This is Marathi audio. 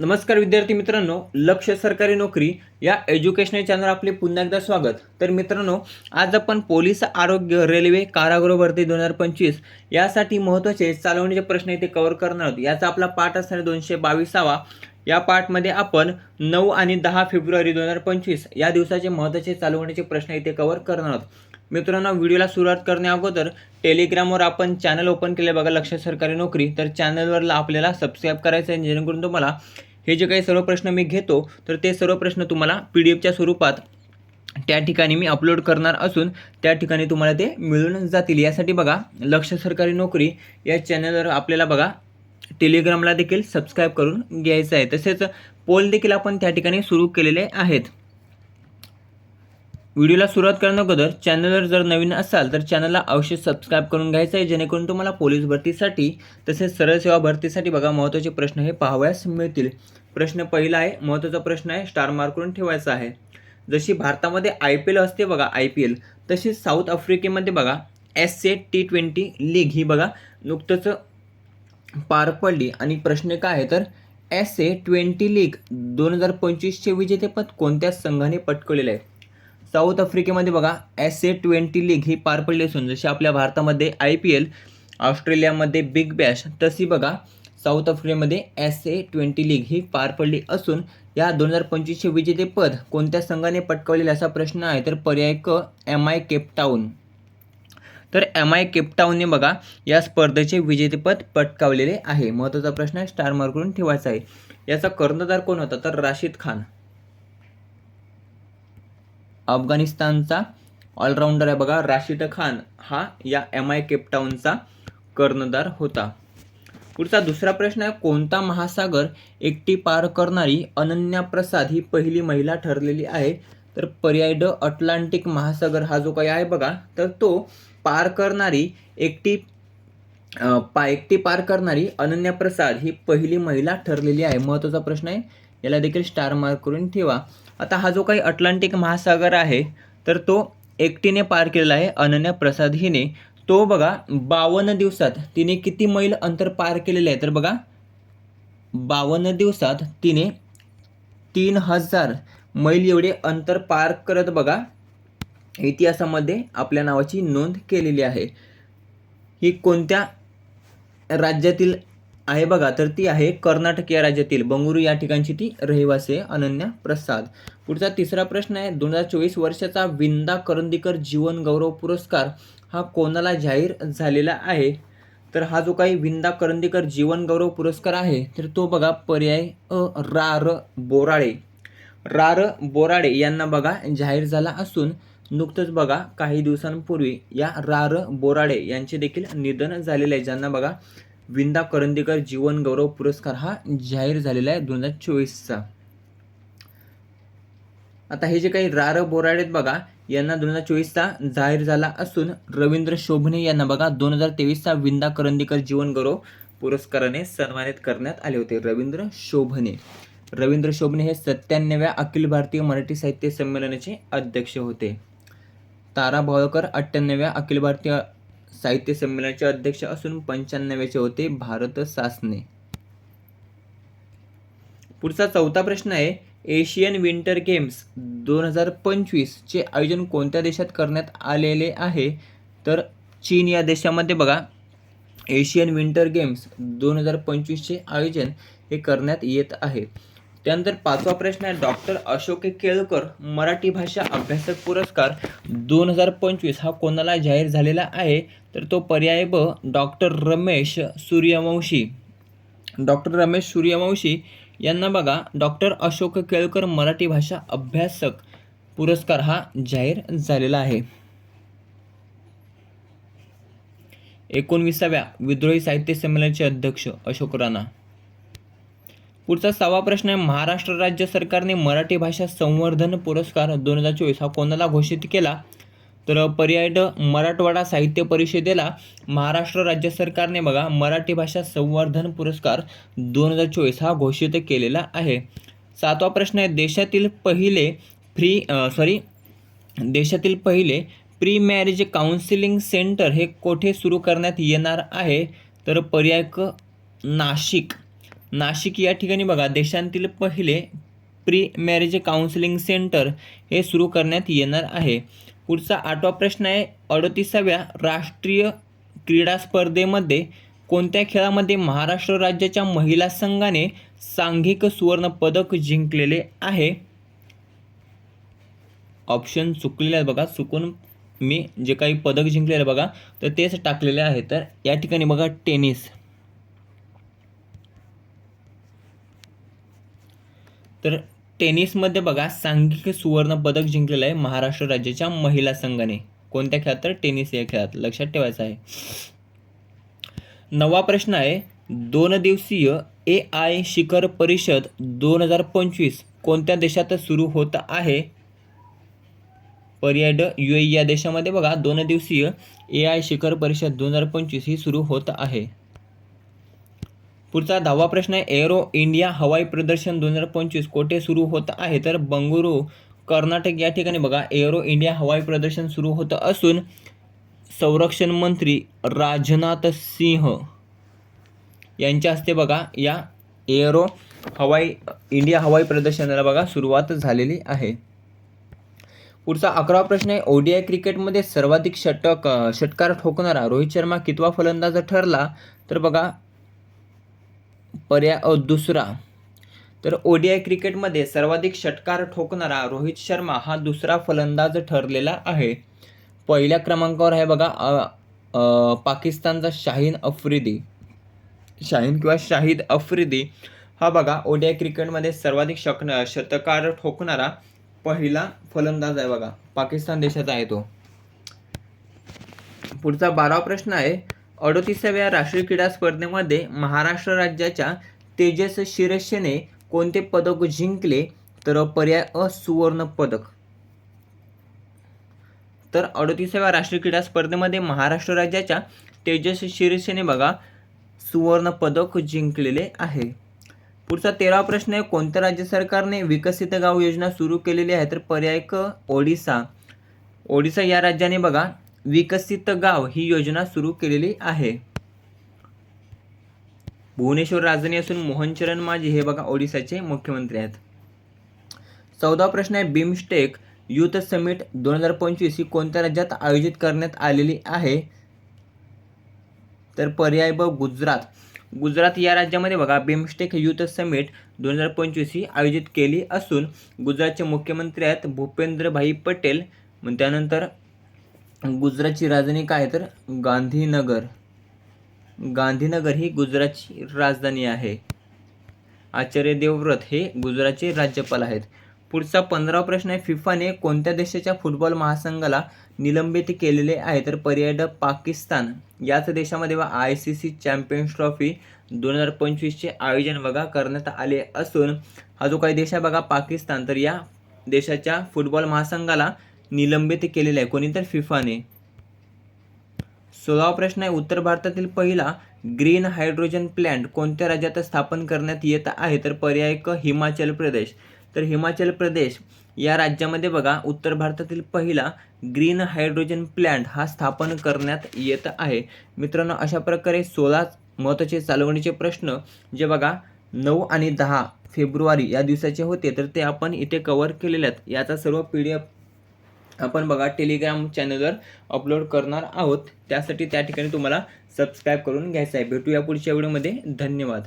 नमस्कार विद्यार्थी मित्रांनो लक्ष सरकारी नोकरी या एज्युकेशनल चॅनल आपले पुन्हा एकदा स्वागत. तर मित्रांनो आज आपण पोलीस आरोग्य रेल्वे कारागृह भरती दोन हजार पंचवीस यासाठी महत्त्वाचे चालवण्याचे प्रश्न इथे कव्हर करणार आहोत. याचा आपला पाठ असणार दोनशे बावीसावा. या पाठमध्ये आपण नऊ आणि दहा फेब्रुवारी दोन हजार पंचवीस या दिवसाचे महत्त्वाचे चालवण्याचे प्रश्न इथे कव्हर करणार आहोत. मित्रांनो व्हिडिओला सुरुवात करण्या अगोदर टेलिग्रामवर आपण चॅनल ओपन केले बघा लक्ष सरकारी नोकरी. तर चॅनलवरला आपल्याला सबस्क्राईब करायचं आहे. जेणेकरून तुम्हाला हे जे काही सर्व प्रश्न मी घेतो तर ते सर्व प्रश्न तुम्हाला पी डी एफच्या स्वरूपात त्या ठिकाणी मी अपलोड करणार असून त्या ठिकाणी तुम्हाला ते मिळून जातील. यासाठी बघा लक्ष सरकारी नोकरी या चॅनलवर आपल्याला बघा टेलिग्रामला देखील सबस्क्राईब करून घ्यायचं आहे. तसेच पोल देखील आपण त्या ठिकाणी सुरू केलेले आहेत. व्हिडिओला सुरुवात करण्याअगोदर चॅनलवर जर नवीन असाल तर चॅनलला अवश्य सबस्क्राईब करून घ्यायचं आहे जेणेकरून तुम्हाला पोलीस भरतीसाठी तसेच सरळ सेवा भरतीसाठी बघा महत्त्वाचे प्रश्न हे पाहावयास मिळतील. प्रश्न पहिला आहे महत्त्वाचा प्रश्न आहे स्टार मार्क करून ठेवायचा आहे. जशी भारतामध्ये आय पी एल असते बघा आय पी एल तशी साऊथ आफ्रिकेमध्ये बघा S A T twenty league ही बघा नुकतंच पार पडली. आणि प्रश्न काय आहे तर एस ए ट्वेंटी लीग दोन हजार पंचवीसचे विजेतेपद कोणत्या संघाने पटकवलेलं आहे? साऊथ आफ्रिकेमध्ये बघा एस ए ट्वेंटी लीग ही पार पडली असून जशी आपल्या भारतामध्ये आय पी एल ऑस्ट्रेलियामध्ये बिग बॅश तशी बघा साऊथ आफ्रिकेमध्ये एस ए ट्वेंटी लीग ही पार पडली असून या दोन हजार पंचवीसचे विजेतेपद कोणत्या संघाने पटकावलेले असा प्रश्न आहे तर पर्याय क एम आय केपटाऊन तर एम आय केपटाऊनने बघा या स्पर्धेचे विजेतेपद पटकावलेले आहे. महत्त्वाचा प्रश्न आहे स्टार मार्क करून ठेवायचा आहे. याचा कर्णधार कोण होता? तर राशीद खान. अफगाणिस्तानचा ऑलराऊंडर आहे बघा राशिद खान हा या एम आय केपटाऊनचा कर्णधार होता. पुढचा दुसरा प्रश्न आहे कोणता महासागर एकटी पार करणारी अनन्या प्रसाद ही पहिली महिला ठरलेली आहे? तर पर्याय ड अटलांटिक महासागर हा जो काही आहे बघा तर तो पार करणारी एकटी पा एकटी पार करणारी अनन्या प्रसाद ही पहिली महिला ठरलेली आहे. महत्त्वाचा प्रश्न आहे याला देखील स्टार मार्क करून ठेवा. आता हा जो काही अटलांटिक महासागर आहे तर तो एकटीने पार केलेला आहे अनन्या प्रसाद हिने. तो बघा बावन्न दिवसात तिने किती मैल अंतर पार केलेले आहे तर बघा. बावन्न दिवसात तिने तीन हजार मैल एवढे अंतर पार करत बघा. इतिहासामध्ये आपल्या नावाची नोंद केलेली आहे. ही कोणत्या राज्यातील आहे बघा तर ती आहे कर्नाटक या राज्यातील बंगळुरू या ठिकाणची ती रहिवासी आहे अनन्या प्रसाद. पुढचा तिसरा प्रश्न आहे दोन हजार चोवीस वर्षाचा विंदा करंदीकर जीवन गौरव पुरस्कार हा कोणाला जाहीर झालेला आहे? तर हा जो काही विंदा करंदीकर जीवन गौरव पुरस्कार आहे तर तो बघा पर्याय अ रा र बोराळे रा र बोराडे यांना बघा जाहीर झाला असून नुकतंच बघा काही दिवसांपूर्वी या रा र बोराडे यांचे देखील निधन झालेले आहे. ज्यांना बघा विंदा करंदीकर जीवन गौरव पुरस्कार हा जाहीर झालेला आहे दोन हजार चोवीसचा. आता हे जे काही रार बोराडे आहेत बघा यांना दोन हजार चोवीसचा जाहीर झाला असून रवींद्र शोभणे यांना बघा दोन हजार तेवीसचा विंदा करंदीकर जीवन गौरव पुरस्काराने सन्मानित करण्यात आले होते रवींद्र शोभणे. रवींद्र शोभणे हे सत्त्याण्णव्या अखिल भारतीय मराठी साहित्य संमेलनाचे अध्यक्ष होते. तारा भावकर अठ्ठ्याण्णव्या अखिल भारतीय साहित्य संमेलनाचे अध्यक्ष असून पंच्याण्णव्याचे होते भारत सासने पुढचा चौथा प्रश्न आहे एशियन विंटर गेम्स दोन हजार पंचवीसचे आयोजन कोणत्या देशात करण्यात आलेले आहे? तर चीन या देशामध्ये बघा एशियन विंटर गेम्स दोन हजार पंचवीसचे आयोजन हे करण्यात येत आहे. त्यानंतर पाचवा प्रश्न आहे डॉक्टर अशोक केळकर मराठी भाषा अभ्यासक पुरस्कार दोन हजार पंचवीस हा कोणाला जाहीर झालेला आहे? तर तो पर्याय ब डॉक्टर रमेश सूर्यवंशी. डॉक्टर रमेश सूर्यवंशी यांना बघा डॉक्टर अशोक केळकर मराठी भाषा अभ्यासक पुरस्कार हा जाहीर झालेला आहे. एकोणविसाव्या विद्रोही साहित्य संमेलनाचे अध्यक्ष अशोक राणा. पुढचा सहावा प्रश्न आहे महाराष्ट्र राज्य सरकारने मराठी भाषा संवर्धन पुरस्कार दोन हजार चोवीस हा कोणाला घोषित केला? तर पर्याय ड मराठवाडा साहित्य परिषदेला महाराष्ट्र राज्य सरकारने बघा मराठी भाषा संवर्धन पुरस्कार दोन हजार चोवीस हा घोषित केलेला आहे. सातवा प्रश्न आहे देशातील पहिले फ्री सॉरी देशातील पहिले प्री मॅरेज काउन्सिलिंग सेंटर हे कोठे सुरू करण्यात येणार आहे? तर पर्याय क नाशिक. नाशिक या ठिकाणी बघा देशांतील पहिले प्री मॅरेज काउन्सिलिंग सेंटर हे सुरू करण्यात येणार आहे. पुढचा आठवा प्रश्न आहे अडतीसाव्या राष्ट्रीय क्रीडा स्पर्धेमध्ये कोणत्या खेळामध्ये महाराष्ट्र राज्याच्या महिला संघाने सांघिक सुवर्णपदक जिंकलेले आहे? ऑप्शन चुकलेले आहेत बघा चुकून मी जे काही पदक जिंकलेलं बघा तर तेच टाकलेले आहे. तर या ठिकाणी बघा टेनिस. तर टेनिसमध्ये बघा सांघिक सुवर्ण पदक जिंकलेलं आहे महाराष्ट्र राज्याच्या महिला संघाने. कोणत्या खेळात तर? टेनिस या खेळात. लक्षात ठेवायचं आहे. नवा प्रश्न आहे दोन दिवसीय ए आय शिखर परिषद दोन हजार पंचवीस कोणत्या देशात सुरू होत आहे? पर्याय ड यू ए या देशामध्ये बघा दोन दिवसीय ए आय शिखर परिषद दोन हजार पंचवीस ही सुरू होत आहे. पुढचा दहावा प्रश्न आहे. एरो इंडिया हवाई प्रदर्शन दोन हजार पंचवीस कोठे सुरू होत आहे? तर बंगळुरू कर्नाटक या ठिकाणी बघा. एरो इंडिया हवाई प्रदर्शन सुरू होतं असून संरक्षण मंत्री राजनाथ सिंह यांच्या हस्ते बघा या एअरो हवाई इंडिया हवाई प्रदर्शनाला बघा सुरुवात झालेली आहे. पुढचा अकरावा प्रश्न आहे. ओडीआय क्रिकेटमध्ये सर्वाधिक षटक षटकार ठोकणारा रोहित शर्मा कितवा फलंदाज ठरला? तर बघा पर्याय दुसरा. तर ओडीआय क्रिकेटमध्ये सर्वाधिक षटकार ठोकणारा रोहित शर्मा हा दुसरा फलंदाज ठरलेला आहे. पहिल्या क्रमांकावर आहे बघा पाकिस्तानचा शाहीन अफ्रिदी. शाहीन किंवा शाहिद अफ्रिदी हा बघा ओडीआय क्रिकेटमध्ये सर्वाधिक शक शतकार ठोकणारा पहिला फलंदाज आहे बघा पाकिस्तान देशाचा आहे तो. पुढचा बारावा प्रश्न आहे अडतीसाव्या राष्ट्रीय क्रीडा स्पर्धेमध्ये महाराष्ट्र राज्याच्या तेजस शिरसेने कोणते पदक जिंकले तर पर्याय अ सुवर्ण पदक. तर अडतीसाव्या राष्ट्रीय क्रीडा स्पर्धेमध्ये महाराष्ट्र राज्याच्या तेजस शिरसेने बघा सुवर्ण पदक जिंकलेले आहे. पुढचा तेरावा प्रश्न आहे कोणत्या राज्य सरकारने विकसित गाव योजना सुरू केलेली आहे तर पर्याय क ओडिसा. ओडिसा या राज्याने बघा विकसित गाव ही योजना सुरू केलेली आहे. भुवनेश्वर राजधानी असून मोहनचरण माझी हे बघा ओडिसाचे मुख्यमंत्री आहेत. चौदा प्रश्न आहे. बिमस्टेक युथ समिट दोन हजार पंचवीस ही कोणत्या राज्यात आयोजित करण्यात आलेली आहे? तर पर्याय ब गुजरात. गुजरात या राज्यामध्ये बघा बिमस्टेक युथ समिट दोन हजार पंचवीस ही आयोजित केली असून गुजरातचे मुख्यमंत्री आहेत भूपेंद्रभाई पटेल. मग त्यानंतर गुजरातची राजधानी काय आहे तर? गांधीनगर. गांधीनगर ही गुजरातची राजधानी आहे. आचार्य देवव्रत हे गुजरातचे राज्यपाल आहेत. पुढचा पंधरा प्रश्न आहे फिफाने कोणत्या देशाच्या फुटबॉल महासंघाला निलंबित केलेले आहे? तर पर्याय पाकिस्तान. याच देशामध्ये व I C C champions trophy दोन हजार पंचवीसचे आयोजन बघा करण्यात आले असून हा जो काही देश आहे बघा पाकिस्तान. तर या देशाच्या फुटबॉल महासंघाला निलंबित केलेलं आहे. कोणी तर फिफाने. सोळावा प्रश्न आहे उत्तर भारतातील पहिला ग्रीन हायड्रोजन प्लॅन्ट कोणत्या राज्यात स्थापन करण्यात येत आहे? तर पर्याय क हिमाचल प्रदेश. तर हिमाचल प्रदेश या राज्यामध्ये बघा उत्तर भारतातील पहिला ग्रीन हायड्रोजन प्लॅन्ट हा स्थापन करण्यात येत आहे. मित्रांनो अशा प्रकारे सोळा महत्त्वाचे चालवणीचे प्रश्न जे बघा नऊ आणि दहा फेब्रुवारी या दिवसाचे होते तर ते आपण इथे कवर केलेले आहेत. याचा सर्व पी डी एफ आपण बघा टेलिग्राम चॅनलवर अपलोड करणार आहोत. त्यासाठी त्या ठिकाणी तुम्हाला सबस्क्राईब करून घ्यायचं आहे. भेटूया पुढच्या व्हिडिओमध्ये धन्यवाद.